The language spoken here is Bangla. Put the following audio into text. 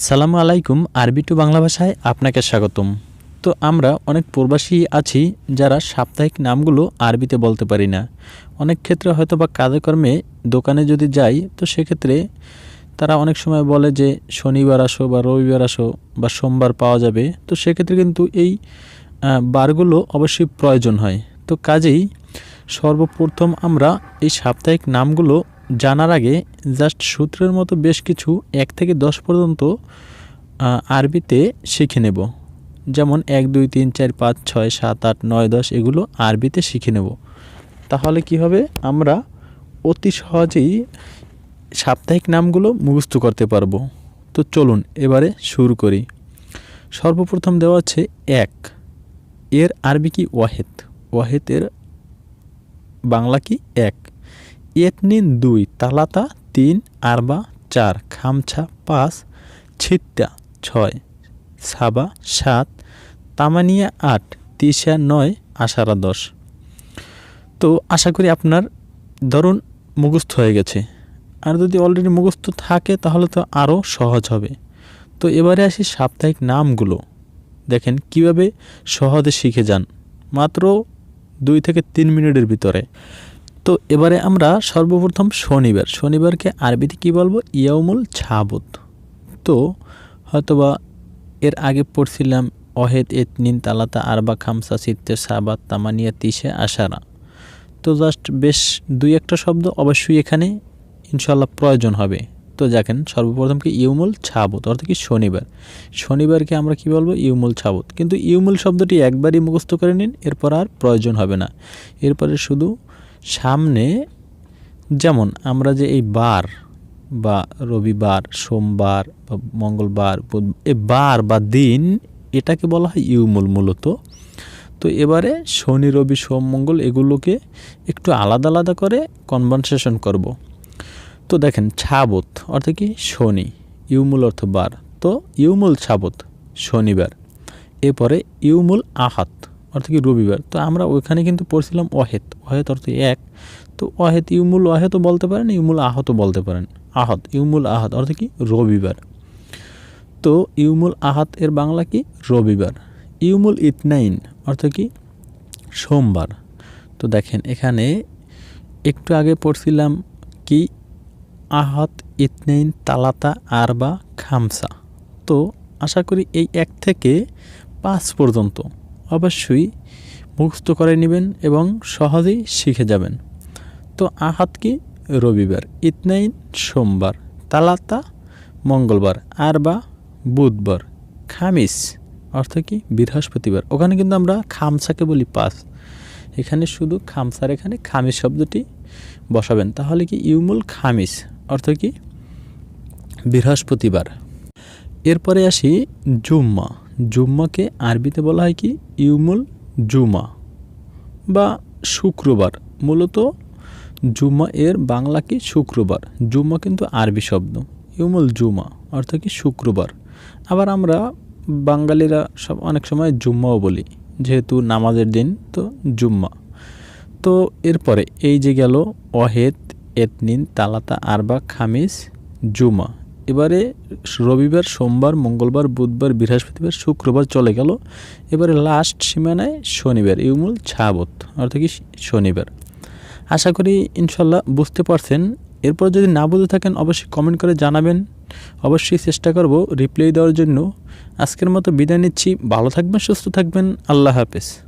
আসসালামু আলাইকুম, আরবি টু বাংলা ভাষায় আপনাকে স্বাগতম। তো আমরা অনেক প্রবাসী আছি যারা সাপ্তাহিক নামগুলো আরবিতে বলতে পারি না। অনেক ক্ষেত্রে হয়তো বা কাজে কর্মে দোকানে যদি যাই, তো সেক্ষেত্রে তারা অনেক সময় বলে যে শনিবার আসো বা রবিবার আসো বা সোমবার পাওয়া যাবে। তো সেক্ষেত্রে কিন্তু এই বারগুলো অবশ্যই প্রয়োজন হয়। তো কাজেই সর্বপ্রথম আমরা এই সাপ্তাহিক নামগুলো জানার আগে জাস্ট সূত্রের মতো বেশ কিছু এক থেকে দশ পর্যন্ত আরবিতে শিখে নেব। যেমন এক, দুই, তিন, চার, পাঁচ, ছয়, সাত, আট, নয়, দশ এগুলো আরবিতে শিখে নেব। তাহলে কি হবে? আমরা অতি সহজেই সাপ্তাহিক নামগুলো মুখস্থ করতে পারব। তো চলুন এবারে শুরু করি। সর্বপ্রথম দেওয়া আছে এক। এর আরবি কি ওয়াহেদ? ওয়াহেদের বাংলা কি এক? এতনিন দুই, তালাতা তিন, আরবা চার, খামছা পাঁচ ছিত্তা ছয়, সাবা সাত, তামানিয়া আট তিসা নয় আষাঢ়া দশ। তো আশা করি আপনার ধরুন মুখস্থ হয়ে গেছে। আর যদি অলরেডি মুখস্থ থাকে তাহলে তো আরও সহজ হবে। তো এবারে আসি সাপ্তাহিক নামগুলো। দেখেন কীভাবে সহজে শিখে যান। মাত্র দুই থেকে তিন মিনিটের ভিতরে। তো এবারে আমরা সর্বপ্রথম শনিবার, শনিবারকে আরবিতে কি বলব? ইয়াউমুল ছাবুত। তো হয়তোবা এর আগে পড়ছিলাম, অহেদ এতনিন তালাতা আরবা খামসা সিত্তে সাবাত তামানিয়া তিসে আশারা। তো জাস্ট বেশ দুই একটা শব্দ অবশ্যই এখানে ইনশাল্লাহ প্রয়োজন হবে। তো দেখেন, সর্বপ্রথম কি ইউমুল ছাবুত, অর্থাৎ কি শনিবার। শনিবারকে আমরা কি বলব? ইউমুল ছাবুত। কিন্তু ইউমুল শব্দটি একবারই মুখস্থ করে নিন, এরপর আর প্রয়োজন হবে না। এরপরে শুধু সামনে যেমন আমরা যে এই বার বা রবিবার, সোমবার বা মঙ্গলবার এ বার বা দিন এটাকে বলা হয় ইউমুল মূলত। তো এবারে শনি, রবি, সোম, মঙ্গল এগুলোকে একটু আলাদা আলাদা করে কনভারসেশন করব। তো দেখেন, ছাবত অর্থাৎ কি? শনি। ইউমুল অর্থ বার। তো ইউমুল ছাবত, শনিবার। এরপরে ইউমুল আহাত। অর্থাৎ কি রবিবার। তো আমরা ওইখানে কিন্তু পড়ছিলাম অহেত। অহেত অর্থ এক। তো অহেত ইউমুল অহেতও বলতে পারেন, ইউমুল আহত বলতে পারেন। আহত, ইউমুল আহাত অর্থ কি? রবিবার। তো ইউমুল আহাত এর বাংলা কি? রবিবার। ইউমুল ইতনাইন অর্থাৎ কি? সোমবার। তো দেখেন এখানে একটু আগে পড়ছিলাম কি? আহাত, ইতনাইন, তালাতা, আরবা, খামসা। তো আশা করি এই এক থেকে পাঁচ পর্যন্ত অবশ্যই মুখস্থ করে নেবেন এবং সহজেই শিখে যাবেন। তো আহাত কি? রবিবার ইতনাইন সোমবার, তালাতা মঙ্গলবার, আরবা বুধবার, খামিস, অর্থ কি? বৃহস্পতিবার। ওখানে কিন্তু আমরা খামসাকে বলি পাঁচ এখানে শুধু খামসার এখানে খামিস শব্দটি বসাবেন। তাহলে কি? ইউমুল খামিস, অর্থ কি? বৃহস্পতিবার। এরপরে আসি জুম্মা। জুম্মাকে আরবিতে বলা হয় কি? ইউমুল জুমা বা শুক্রবার। মূলত জুম্মা এর বাংলা কি? শুক্রবার। জুম্মা কিন্তু আরবি শব্দ। ইউমুল জুমা অর্থ কি? শুক্রবার। আবার আমরা বাঙালিরা সব অনেক সময় জুম্মাও বলি, যেহেতু নামাজের দিন, তো জুম্মা। তো এরপরে এই যে গেল অহেদ এতনিন, তালাতা, আরবা, খামিস জুমা এবারে রবিবার, সোমবার, মঙ্গলবার, বুধবার, বৃহস্পতিবার, শুক্রবার চলে গেল। এবারে লাস্ট সীমানায় শনিবার, ইউমুল ছাবত, অর্থাৎ কি শনিবার। আশা করি ইনশাল্লাহ বুঝতে পারছেন। এরপর যদি না বুঝে থাকেন, অবশ্যই কমেন্ট করে জানাবেন। অবশ্যই চেষ্টা করব রিপ্লাই দেওয়ার জন্য। আজকের মতো বিদায় নিচ্ছি। ভালো থাকবেন, সুস্থ থাকবেন। আল্লাহ হাফেজ।